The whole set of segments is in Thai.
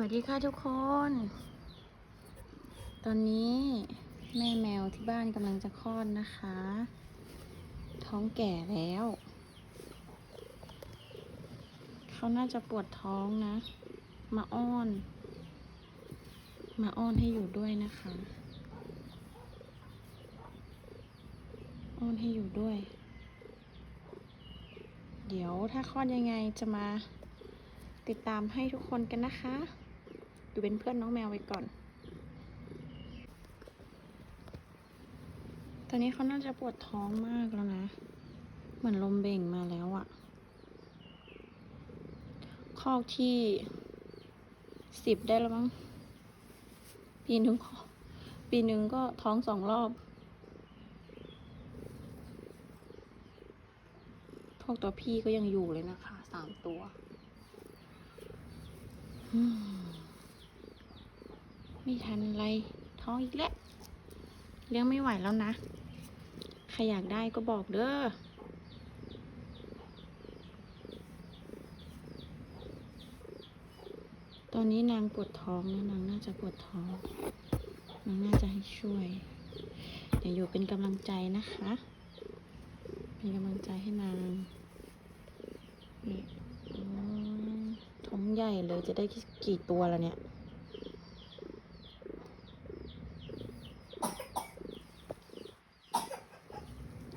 วัสดีค่ะทุกคน ตอนนี้แม่แมวที่บ้านกำลังจะคลอดนะคะ ท้องแก่แล้ว เขาน่าจะปวดท้องนะ มาอ้อน มาอ้อนให้อยู่ด้วยนะคะ อ้อนให้อยู่ด้วย เดี๋ยวถ้าคลอดยังไงจะมาติดตามให้ทุกคนกันนะคะ อยู่เป็นเพื่อนน้องแมวไว้ก่อน ตอนนี้เขาน่าจะปวดท้องมากแล้วนะ เหมือนลมเบ่งมาแล้วอะคอกที่สิบได้แล้วมั้ง ปีหนึ่งปีหนึ่งก็ท้องสองรอบ พวกตัวพี่ก็ยังอยู่เลยนะคะ สามตัว อืม ไม่ทันอะไรท้องอีกแล้วเลี้ยงไม่ไหวแล้วนะ ใครอยากได้ก็บอกเด้อตอนนี้นางปวดท้องนะนางน่าจะปวดท้องนางน่าจะให้ช่วยเดี๋ยวอยู่เป็นกำลังใจนะคะ เป็นกำลังใจให้นางนี่อ๋อท้องใหญ่เลยจะได้กี่ตัวแล้วเนี่ย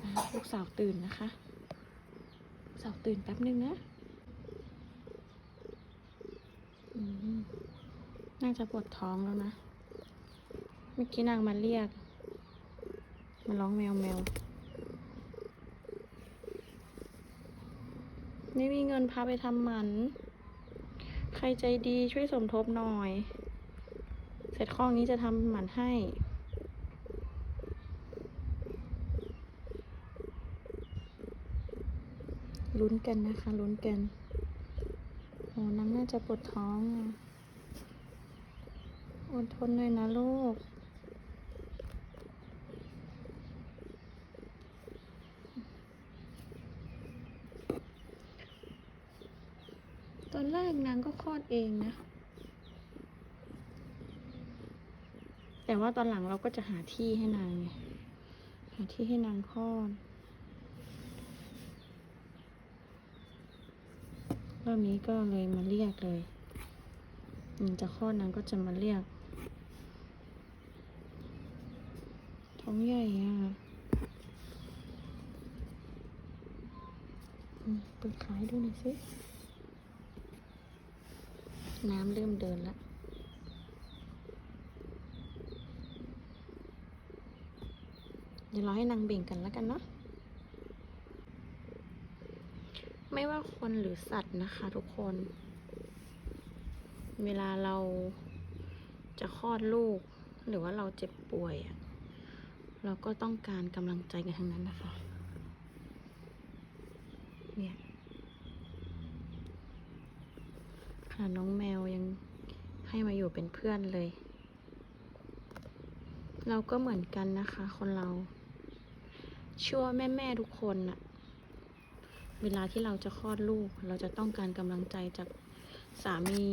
อะ ลูกสาวตื่นนะคะสาวตื่นแป๊บนึงนะน่าจะปวดท้องแล้วนะ เมื่อกี้นางมาเรียกมาร้องแมวแมวไม่มีเงินพาไปทำหมัน ใครใจดีช่วยสมทบหน่อย เสร็จข้องนี้จะทำหมันให้ ลุ้นกันนะคะลุ้นกันโอ้นางน่าจะปวดท้องอะอดทนหน่อยนะลูกตอนแรกนางก็คลอดเองนะ แต่ว่าตอนหลังเราก็จะหาที่ให้นางไง หาที่ให้นางคลอด รอบนี้ก็เลยมาเรียกเลยอืมจะคลอดนางก็จะมาเรียก ท้องใหญ่อะเปิดขายดูหน่อยสิ น้ำเริ่มเดินล้วเดี๋ยวรอให้นางเบ่งกันแล้วกันเนาะ ไม่ว่าคนหรือสัตว์นะคะ ทุกคน เวลาเราจะคลอดลูก หรือว่าเราเจ็บป่วยอะเราก็ต้องการกำลังใจกันทั้งนั้นนะคะ เนี่ยขนาดน้องแมวยังให้มาอยู่เป็นเพื่อนเลย เราก็เหมือนกันนะคะ คนเราเชื่อว่แม่ๆทุกคนน่ะ เวลาที่เราจะคลอดลูก เราจะต้องการกำลังใจจากสามี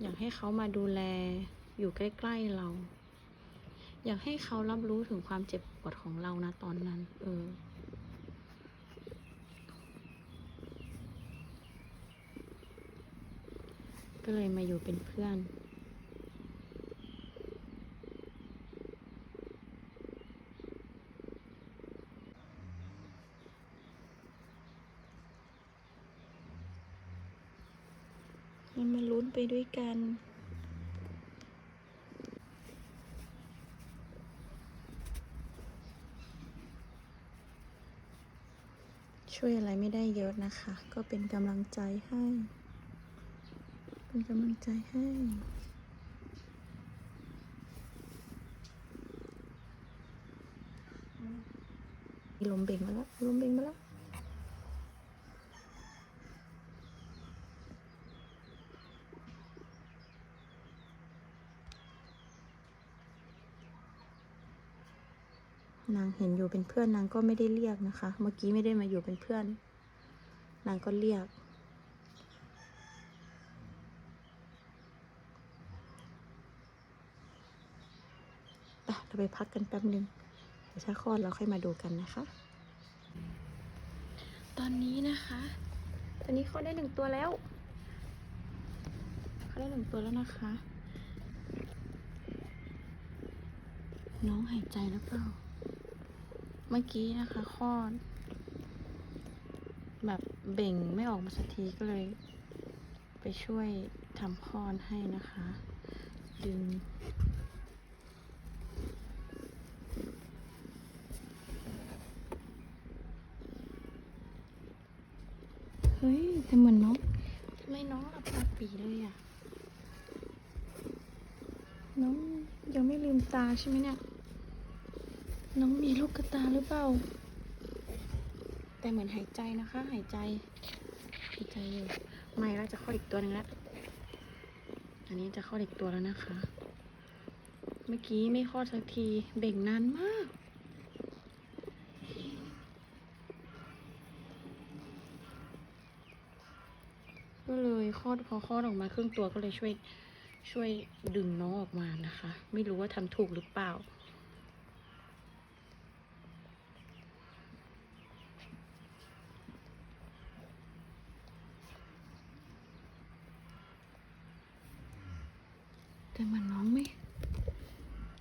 อยากให้เขามาดูแลอยู่ใกล้ ๆเรา อยากให้เขารับรู้ถึงความเจ็บปวดของเรานะตอนนั้น เออก็เลยมาอยู่เป็นเพื่อน มันมาลุ้นไปด้วยกัน ช่วยอะไรไม่ได้เยอะนะคะ ก็เป็นกำลังใจให้ เป็นกำลังใจให้มีลมเบ่งมาแล้วลมเบ่งมาแล้ว เห็นอยู่เป็นเพื่อนนางก็ไม่ได้เรียกนะคะ เมื่อกี้ไม่ได้มาอยู่เป็นเพื่อน นางก็เรียก เราไปพักกันแป๊บนึงเดี๋ยวถ้าคลอดเราค่อยมาดูกันนะคะ ตอนนี้นะคะ ตอนนี้คลอดได้หนึ่งตัวแล้วคลอดได้หนึ่งตัวแล้วนะคะน้องหายใจแล้วเปล่า เมื่อกี้นะคะคลอด แบบเบ่งไม่ออกมาสักทีก็เลย ไปช่วยทำคลอดให้นะคะ ดึง เฮ้ยแต่เหมือนน้องทำไมน้องหลับตาปีเลยอะ น้องยังไม่ลืมตาใช่ไหมเนี่ย น้องมีลูกกระตาหรือเปล่า แต่เหมือนหายใจนะคะ หายใจ หายใจอยู่ ไม่แล้วจะคลอดอีกตัวหนึ่งแล้ว อันนี้จะคลอดอีกตัวแล้วนะคะ เมื่อกี้ไม่คลอดสักที เบ่งนานมาก ก็เลยคลอดพอคลอดออกมาครึ่งตัวก็เลยช่วยช่วยดึงน้องออกมานะคะ ไม่รู้ว่าทำถูกหรือเปล่า แต่มันน้องไม่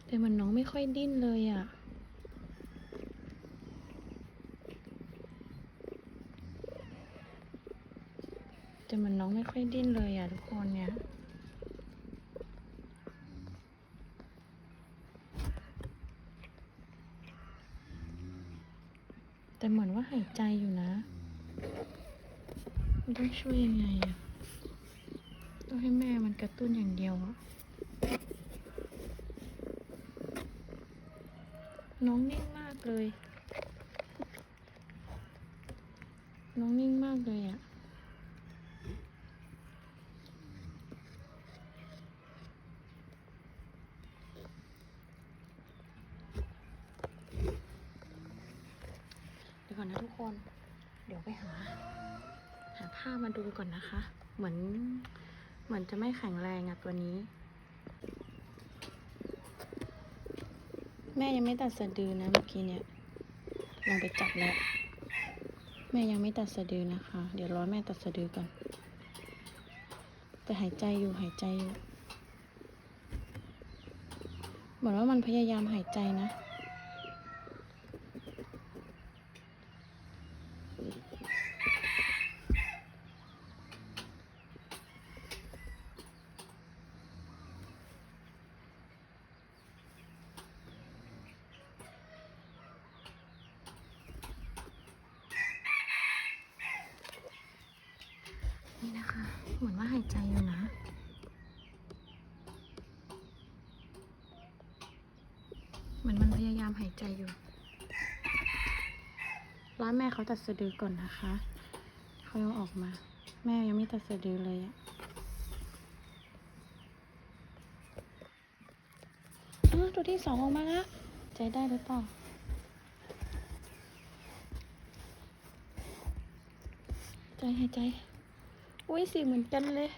แต่มันน้องไม่ค่อยดิ้นเลยอะ่ะ แต่มันน้องไม่ค่อยดิ้นเลยอะ่ะทุกคนเนี่ยแต่เหมือนว่าหายใจอยู่นะมันต้องช่วยยังไงอะต้องให้แม่มันกระตุ้นอย่างเดียวอะ น้องนิ่งมากเลย น้องนิ่งมากเลยอะเดี๋ยวก่อนนะทุกคน เดี๋ยวไปหา หาผ้ามาดูก่อนนะคะ เหมือน เหมือนจะไม่แข็งแรงอะตัวนี้ แม่ยังไม่ตัดสะดือนะเมื่อกี้เนี่ยลองไปจับแล้ว แม่ยังไม่ตัดสะดือนะคะ เดี๋ยวรอแม่ตัดสะดือก่อน แต่หายใจอยู่หายใจอยู่เหมือนว่ามันพยายามหายใจนะ นี่นะคะ เหมือนว่าหายใจอยู่นะ เห มือนมันพยายามหายใจอยู่ ร้านแม่เขาตัดสะดือก่อนนะคะเขายังออกมา แม่ยังไม่ตัดสะดือเลยอะอ้าวตัวที่สองออกมาแล้วใจได้หรือเปล่าใจหายใจ อุ้ยสีเหมือนกันเลย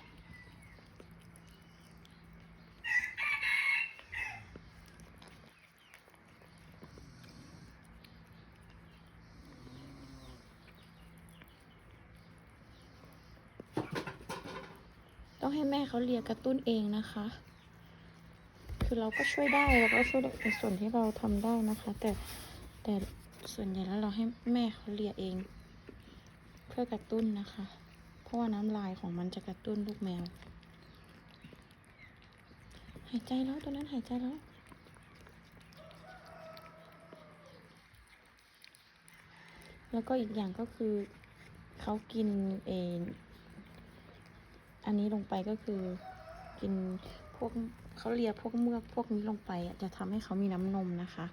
ต้องให้แม่ เขาเลียกระตุ้นเองนะคะ คือเราก็ช่วยได้เราก็ช่วยในส่วนที่เราทำได้นะคะ แต่แต่ส่วนใหญ่แล้วเราให้แม่เขาเลียเอง เพื่อกระตุ้นนะคะ เพราะว่าน้ำลายของมันจะกระตุ้นลูกแมว หายใจแล้วตัวนั้นหายใจแล้วแล้วก็อีกอย่างก็คือเขากินเอง อันนี้ลงไปก็คือกินพวกเขาเลียพวกเมือกพวกนี้ลงไปอะจะทำให้เขามีน้ำนมนะคะ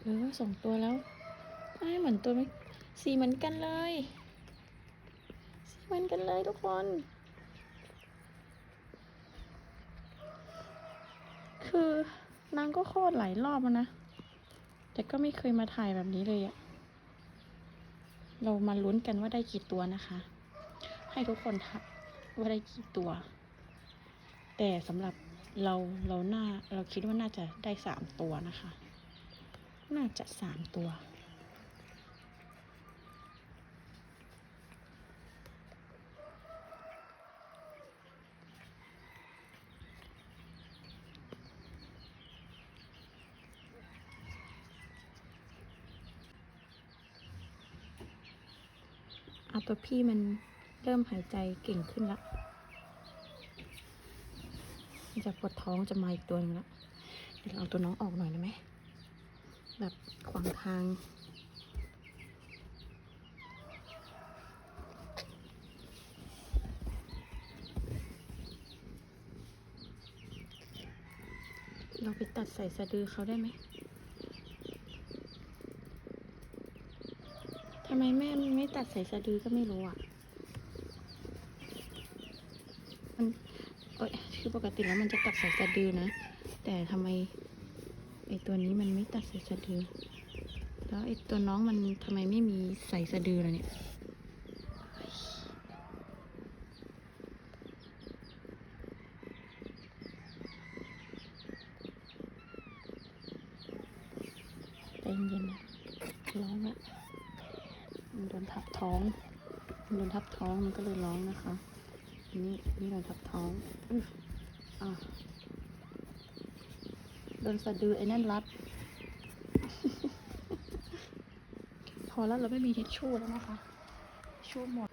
หรือสองตัวแล้วไม่เหมือนตัวไม่สีเหมือนกันเลย สีเหมือนกันเลยทุกคน คือนางก็โคตรหลายรอบแล้วนะ แต่ก็ไม่เคยมาถ่ายแบบนี้เลยอะ เรามาลุ้นกันว่าได้กี่ตัวนะคะ ให้ทุกคนทักว่าได้กี่ตัว แต่สำหรับเราเราน่าเราคิดว่าน่าจะได้สามตัวนะคะ น่าจะสามตัว ตัวพี่มันเริ่มหายใจเก่งขึ้นละมันจะปวดท้องจะมาอีกตัวนึงละเดี๋ยวเราเอาตัวน้องออกหน่อยได้ไหม แบบขวางทางเราไปตัดใส่สะดือเขาได้ไหมำไมแม่มันไม่ตัดใส่สะดือก็ไม่รู้อะ มันเอ้ยคือปกติแล้วมันจะตัดใส่สะดือนะ แต่ทำไมไอตัวนี้มันไม่ตัดใส่สะดือ แล้วไอตัวน้องมันทำไมไม่มีใส่สะดือล่ะเนี่ย ใจเย็นๆนะร้องละมันโดนทับท้องมันโดนทับท้อง มันก็เลยร้องนะคะ นี่นี่โดนทับท้องอะโดนสะดือไอ้นั่นรัด พอแล้วเราไม่มีทิชชู่แล้วนะคะชู่หมด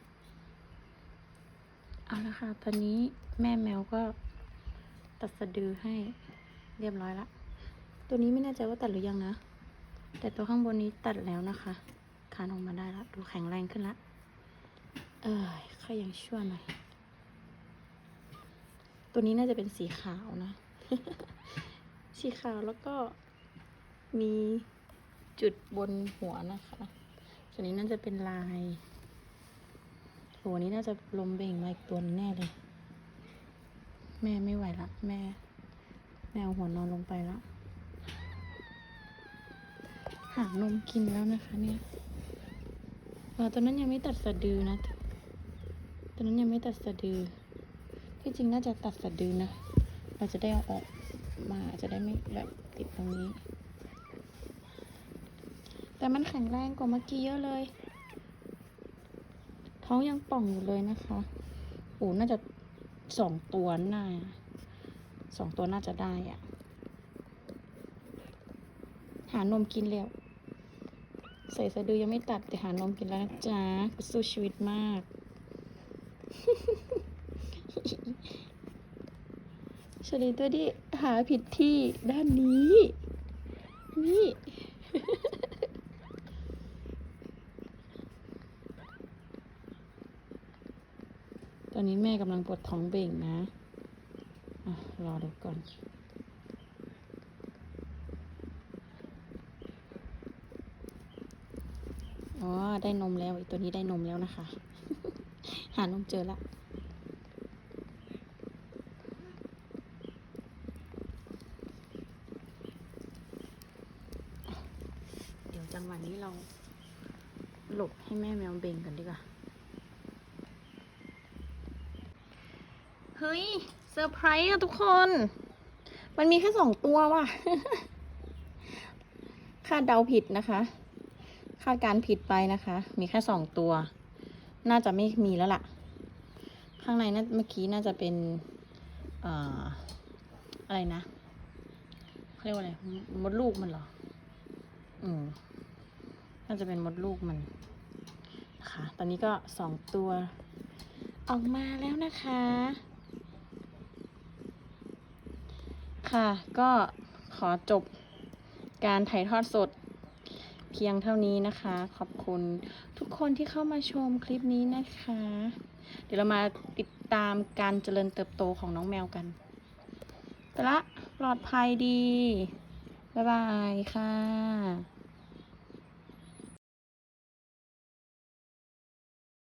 เอาละค่ะ ตอนนี้แม่แมวก็ตัดสะดือให้เรียบร้อยละตัวนี้ไม่แน่ใจว่าตัดหรือยังนะ แต่ตัวข้างบนนี้ตัดแล้วนะคะคานออกมาได้ล้วดูแข็งแรงขึ้นละ เออข้ายังชั่วหน่อยตัวนี้น่าจะเป็นสีขาวนะ สีขาวแล้วก็มีจุดบนหัวนะคะส่วนี้น่าจะเป็นลายหัวนี้น่าจะลมเบ่งมาอีกตัวแน่เลย แม่ไม่ไหวละ แม่แม่เอาหัวนอนลงไปแล้ว หานมกินแล้วนะคะเนี่ยตอนนั้นยังไม่ตัดสะดือนะ ตอนนั้นยังไม่ตัดสะดือ ที่จริงน่าจะตัดสะดือนะ เราจะได้เอาออกมาจะได้ไม่แบบติดตรงนี้ แต่มันแข็งแรงกว่าเมื่อกี้เยอะเลย ท้องยังป่องอยู่เลยนะคะโอ้น่าจะสองตัวน่าสองตัวน่าจะได้อะหานมกินแล้วใส่สะดือยังไม่ตัดแต่หานมกินแล้วนะจ๊ะสู้ชีวิตมาก ชลีตัวที่หาผิดที่ด้านนี้ นี่ ตอนนี้แม่กำลังปวดท้องเบ่งนะอะรอดูก่อนอ๋อ ได้นมแล้วไอีตัวนี้ได้นมแล้วนะคะ หานมเจอละเดี๋ยวจังหวะนี้เราหลบให้แม่แมวเบ่งกันดีกว่า เฮ้ย เซอร์ไพรส์อะทุกคน มันมีแค่สองตัวว่ะ คาดเดาผิดนะคะ คาดการผิดไปนะคะ มีแค่สองตัว น่าจะไม่มีแล้วล่ะ ข้างในน่าเมื่อกี้น่าจะเป็นเอ่ออะไรนะเขาเรียกว่าอะไรมดลูกมันเหรอ อืมน่าจะเป็นมดลูกมันนะคะ ตอนนี้ก็สองตัว ออกมาแล้วนะคะ ค่ะ ก็ขอจบการถ่ายทอดสด เพียงเท่านี้นะคะ ขอบคุณทุกคนที่เข้ามาชมคลิปนี้นะคะ เดี๋ยวเรามาติดตามการเจริญเติบโตของน้องแมวกันแต่ละปลอดภัยดี บ๊ายบายค่ะ